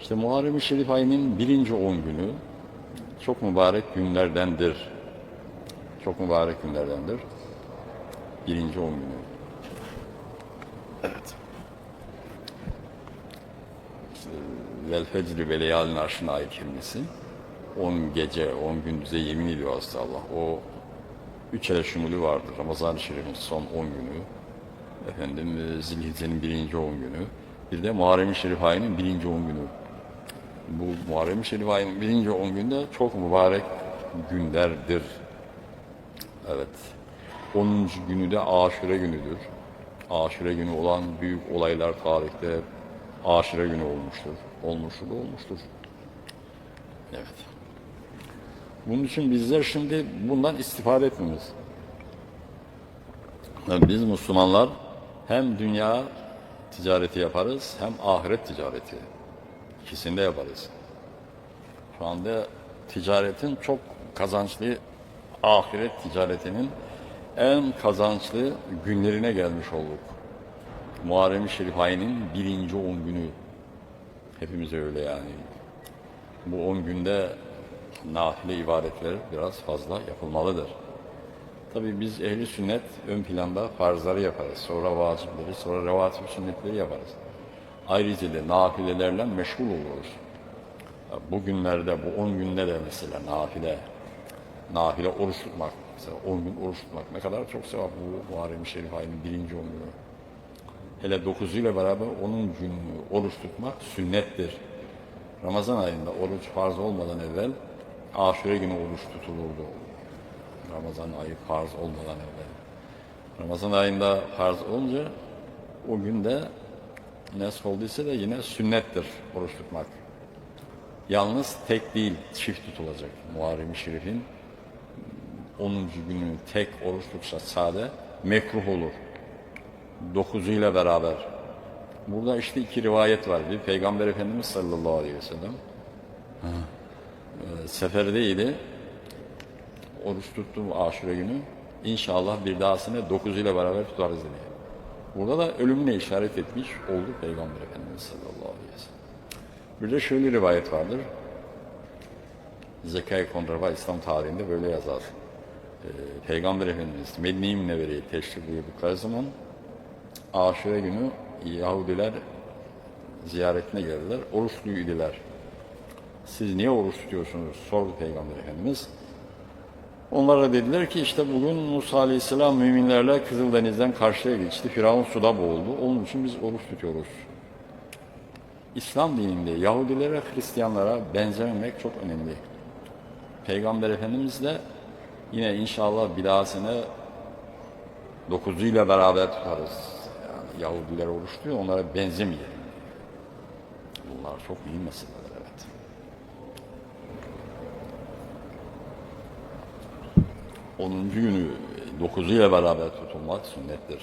İşte Muharrem-i Şerif ayının birinci on günü çok mübarek günlerdendir. Çok mübarek günlerdendir. Birinci on günü. Evet. Vel fecri ve leyalin arşına ayet kelimesi. 10 gece, 10 gündüze yemin ediyor aslında Allah. O üç ele şumulu vardır. Ramazan-ı Şerif'in son 10 günü. Efendim e, Zilhicce'nin birinci 10 günü. Bir de Muharrem-i Şerif ayının birinci 10 günü. Bu Muharrem-i Şerif ayının birinci 10 günde çok mübarek günlerdir. Evet. 10. günü de Aşure günüdür. Aşure günü olan büyük olaylar tarihte Aşure günü olmuştur. Olmuştur, olmuştur. Evet. Bunun için bizler şimdi bundan istifade etmemiz. Yani biz Müslümanlar hem dünya ticareti yaparız hem ahiret ticareti. İkisini de yaparız. Şu anda ticaretin çok kazançlı ahiret ticaretinin en kazançlı günlerine gelmiş olduk. Muharrem-i Şerif ayının birinci on günü. Hepimize öyle yani. Bu on günde nafile ibadetler biraz fazla yapılmalıdır. Tabii biz ehli sünnet ön planda farzları yaparız. Sonra vacipleri, sonra revatib sünnetleri yaparız. Ayrıca nafilelerle meşgul oluruz. Bu günlerde, bu 10 günde de mesela nafile, nafile oruç tutmak, mesela 10 gün oruç tutmak ne kadar çok sevap bu Muharrem-i Şerif ayının birinci 10 günü. Hele 9 ile beraber onun günü oruç tutmak sünnettir. Ramazan ayında oruç farz olmadan evvel aşure günü oruç tutulurdu. Ramazan ayı farz olmadan evvel. Ramazan ayında farz olunca o günde nesk olduysa da yine sünnettir oruç tutmak. Yalnız tek değil, çift tutulacak. Muharrem-i Şerif'in 10. günü tek oruç tutsa sade mekruh olur. 9'u ile beraber. Burada işte iki rivayet var. Bir Peygamber Efendimiz sallallahu aleyhi ve sellem e, seferdeydi. Oruç tuttum aşure günü. İnşallah bir dahasını 9 ile beraber tutarız dedi. Burada da ölümüne işaret etmiş oldu Peygamber Efendimiz sallallahu aleyhi ve sellem. Bir de şöyle rivayet vardır. Zekai Kondrava İslam tarihinde böyle yazar. Ee, Peygamber Efendimiz Medine-i Münevvere'yi teşrif buyurdukları zaman Aşure günü Yahudiler ziyaretine geldiler. Oruçluydular. Siz niye oruç tutuyorsunuz? Sordu Peygamber Efendimiz. Onlara dediler ki işte bugün Musa Aleyhisselam müminlerle Kızıldeniz'den karşıya geçti. Firavun suda boğuldu. Onun için biz oruç tutuyoruz. İslam dininde Yahudilere, Hristiyanlara benzememek çok önemli. Peygamber Efendimiz de yine inşallah bir dahasine dokuzuyla beraber tutarız. Yani Yahudiler oruç tutuyor, onlara benzemeyelim. Bunlar çok iyi meseleler evet. Onuncu günü dokuzuyla beraber tutulmak sünnettir.